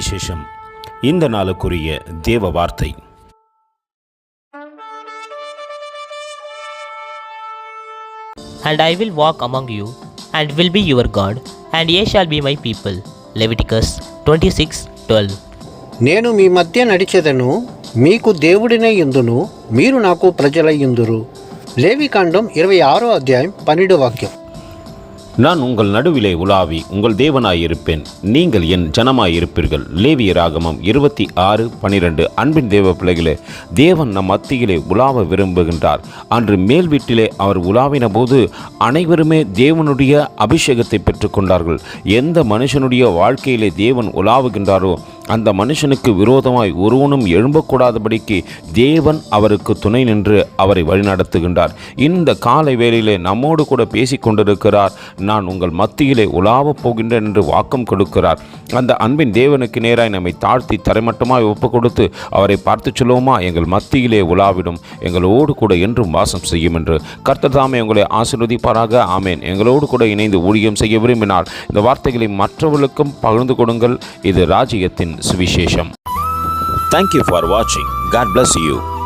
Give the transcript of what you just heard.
சுவிசேஷம் இந்த நாளுக்குரிய தேவ வார்த்தை And I will walk among you, and will be your God, and ye shall be my people. Leviticus 26 12. నేను మీ మధ్య నడిచెదను మీకు దేవుడినై యుందును మీరు నాకు ప్రజలై యుందురు లేవికాండం ఇరవై ఆరో అధ్యాయం పన్నెండు వాక్యం நான் உங்கள் நடுவிலே உலாவி உங்கள் தேவனாயிருப்பேன். நீங்கள் என் ஜனமாயிருப்பீர்கள். லேவியராகமம் இருபத்தி ஆறு பனிரெண்டு. அன்பின் தேவ பிள்ளைகளே தேவன் நம் மத்தியிலே உலாவ விரும்புகின்றார். அன்று மேல் வீட்டிலே அவர் உலாவின போது அனைவருமே தேவனுடைய அபிஷேகத்தை பெற்றுக்கொண்டார்கள். எந்த மனுஷனுடைய வாழ்க்கையிலே தேவன் உலாவுகின்றாரோ அந்த மனுஷனுக்கு விரோதமாய் ஒருவனும் எழும்பக்கூடாதபடிக்கு தேவன் அவருக்கு துணை நின்று அவரை வழிநடத்துகின்றார். இந்த காலை வேளையிலே நம்மோடு கூட பேசிக் கொண்டிருக்கிறார் நான் உங்கள் மத்தியிலே உலாவப் போகின்றேன் என்று வாக்கம் கொடுக்கிறார். அந்த அன்பின் தேவனுக்கு நேராய் நம்மை தாழ்த்தி தரைமட்டமாய் ஒப்பு கொடுத்து அவரை பார்த்து சொல்லுவோமா? எங்கள் மத்தியிலே உலாவிடும். எங்களோடு கூட என்றும் வாசம் செய்யும் என்று. கர்த்தர் தாமே உங்களை ஆசீர்வதிப்பாராக. ஆமேன். எங்களோடு கூட இணைந்து ஊழியம் செய்ய விரும்பினால் இந்த வார்த்தைகளை மற்றவர்களுக்கும் பகிர்ந்து கொடுங்கள். இது ராஜ்யத்தின் சுவிசேஷம். தேங்க்யூ ஃபார் வாட்சிங் காட் பிளஸ் யூ